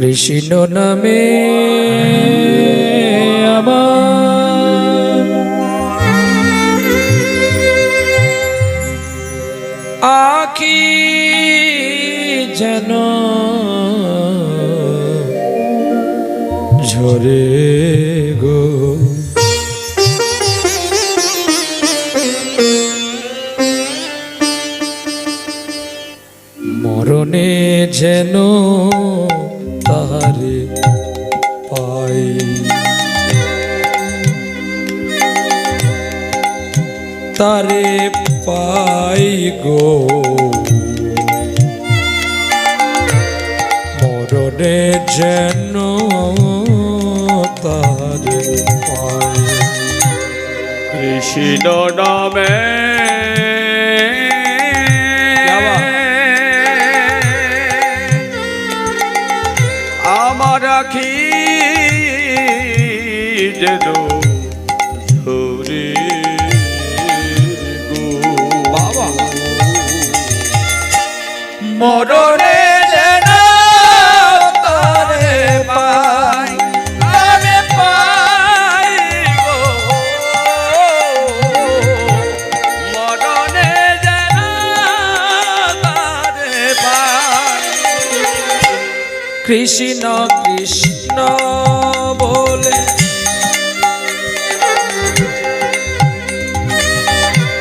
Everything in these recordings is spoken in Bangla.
কৃষ্ণ নামে। মরণে যেন তারে কৃষ্ণ নামে আমার আখি যেন বাবা। মরণে কৃষ্ণ কৃষ্ণ বলে।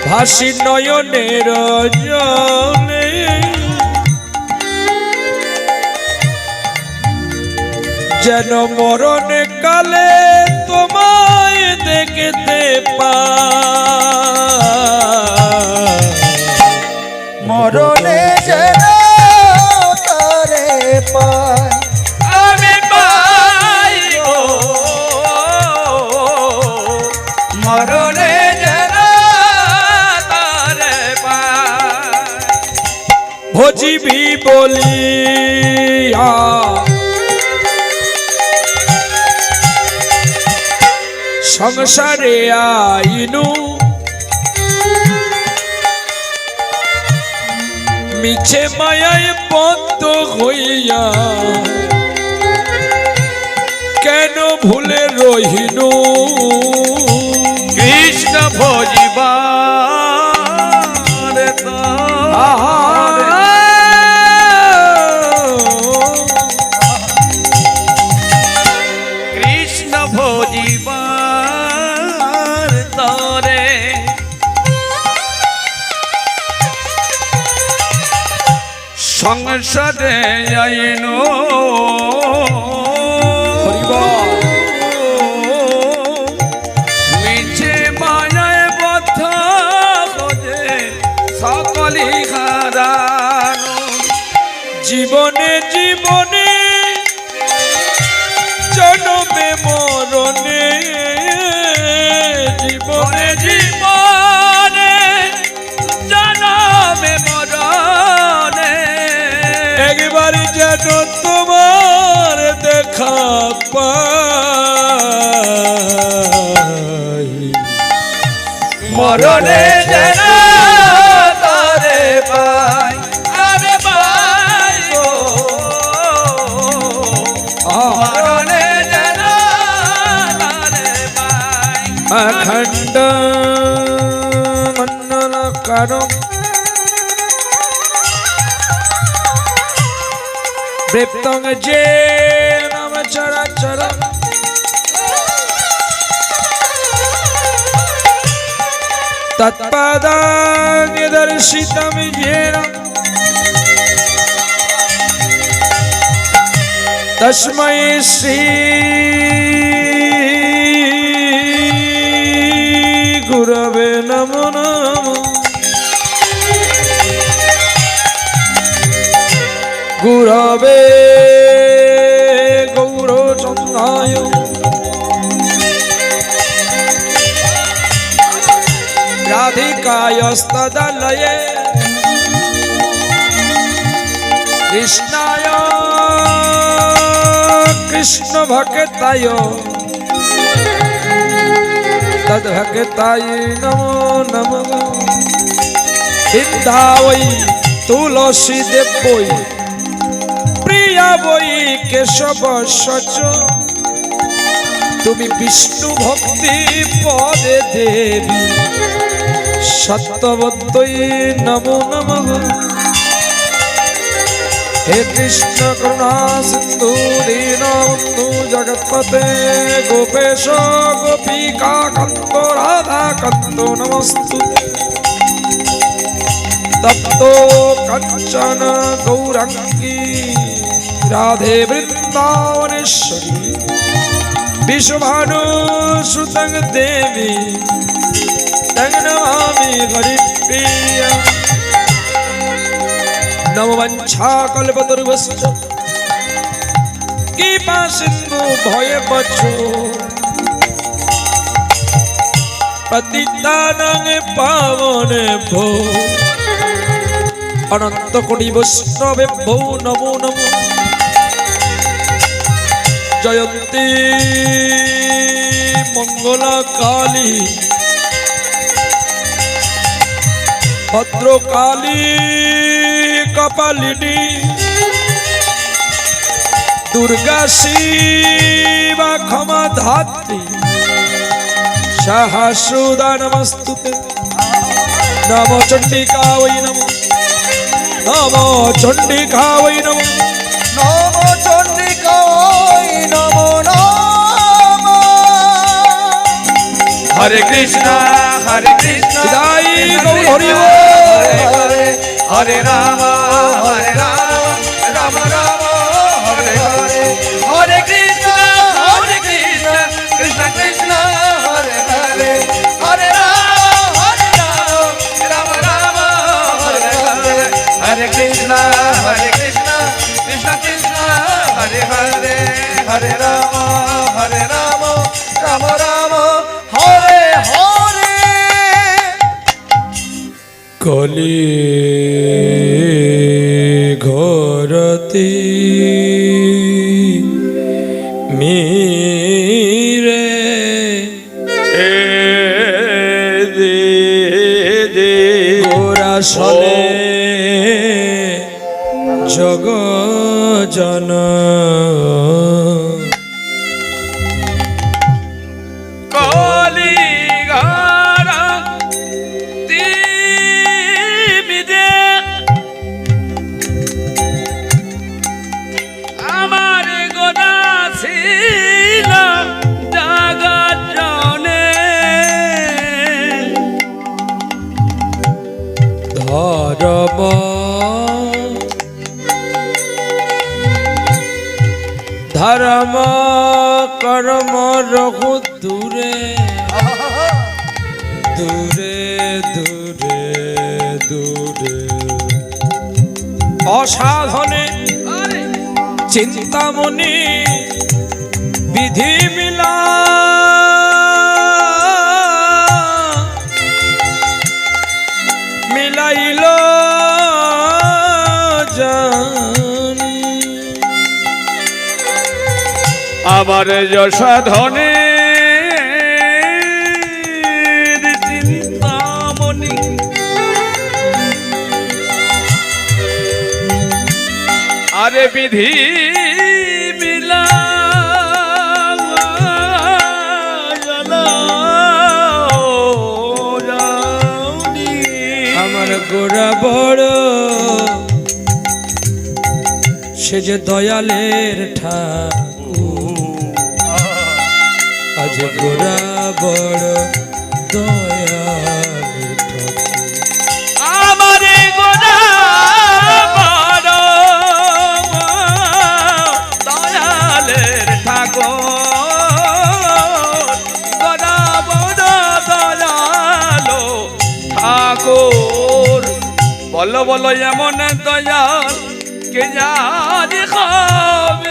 ভাসি নয়নের জলে। যেন মরণ কালে তোমায় দেখতে পা। মরণে যেন তারে পায় ভজিবি বলিয়া। সংসারে আইনু। মিছে মায়ায় বন্ধ হইয়া। কেন ভুলে রহিনু? কৃষ্ণ ভজিবা। সংসারে আইনো। মিছে মায়ায় বদ্ধ বোঝে সকলি হারানো জীবনে জীবনে জনমে মরণে যেন তোমার দেখা পাই। মরণে যেন তারে পাই। আরে পাই গো। মরণে যেন তারে পাই। অখণ্ড মন্ডল করো বৃত্তং যে নাম চরা চরা তৎপাদাং দর্শিতম তস্মৈ শ্রী গুরবে গৌরচন্দ্রায় রাধিকায়স্তদলয়ে। কৃষ্ণায় কৃষ্ণ ভক্তায়। তদ্ভক্তায় নমো নমঃ। বৃন্দাবৈ তুলসী দেবই প্রিয়া বই কেশব সচ। তুমি বিষ্ণু ভক্তি পদে দেবী। সত্যবত্যই নমো নমঃ। হে কৃষ্ণ করুণা সিন্ধু দীনবন্ধু জগৎপতে গোপেশ গোপিকা কান্ত, রাধা কান্ত, নমস্তু। তপ্ত কাঞ্চন গৌরাঙ্গী। রাধে বৃন্দাবনেশ্বরী। বিশ্বভানু শ্রুতং দেবী। তং নমামি হরিপ্রিয়া। নমবঞ্ছাকল্পতরুবশ্চ কৃপা সিন্ধু ভয়ে বছো পতিতানং পাবন ভো। অনন্ত কোটি বৈষ্ণবে ভৌ, নমো নমো। জয়ন্তী মঙ্গলা কালী ভদ্রকালী, কপালিনী দুর্গা শিবা ক্ষমা ধাত্রী সহস্রদা নমস্তুতে। নম চণ্ডিকা বৈ নমো। নম চণ্ডিকা বৈ নমো। নম হরে কৃষ্ণ হরে কৃষ্ণ। বিদায় গৌর হরি। হরে রাম হরে রাম রাম রাম। হরে হরে হরে কৃষ্ণ হরে কৃষ্ণ। কৃষ্ণ কৃষ্ণ হরে হরে হরে রাম হরে রাম রাম রাম। হরে হরে হরে কৃষ্ণ হরে কৃষ্ণ। কৃষ্ণ কৃষ্ণ হরে হরে হরে রাম। কলি ধরম। ধর্ম কর্ম রঘু দূরে। দূরে দূরে দূরে। অসাধনে চিন্তামণি বিধি মিলা আমার যশাধনে চিন্তামণি আরে বিধি মিলা আমার বড় সে যে দয়ালের ঠাকুর গোনা বড় দয়ালো ঠাকুর। বল বল এমন দয়াল কে জানি খাবে?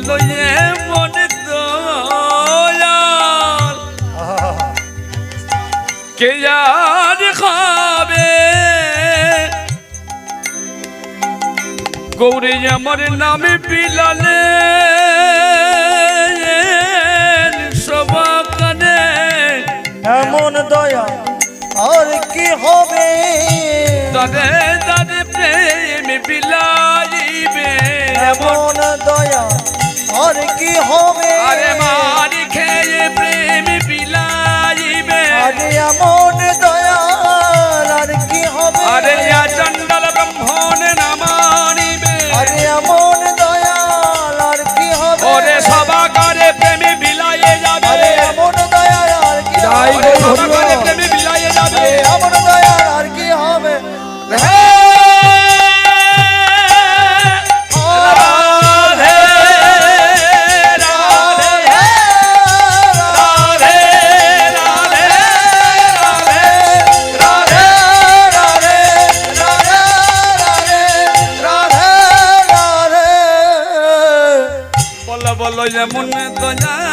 বলো এমন দয়াল। কে আর খাবে? গৌরী আমার নামে বিলালে সবাকানে এমন দয়া আর কি হবে? দাদে দাদে প্রেম বিলাইবে। এমন দয়া আর কি হবে? আরে মারি খেয়ে লইলে মনে দয়া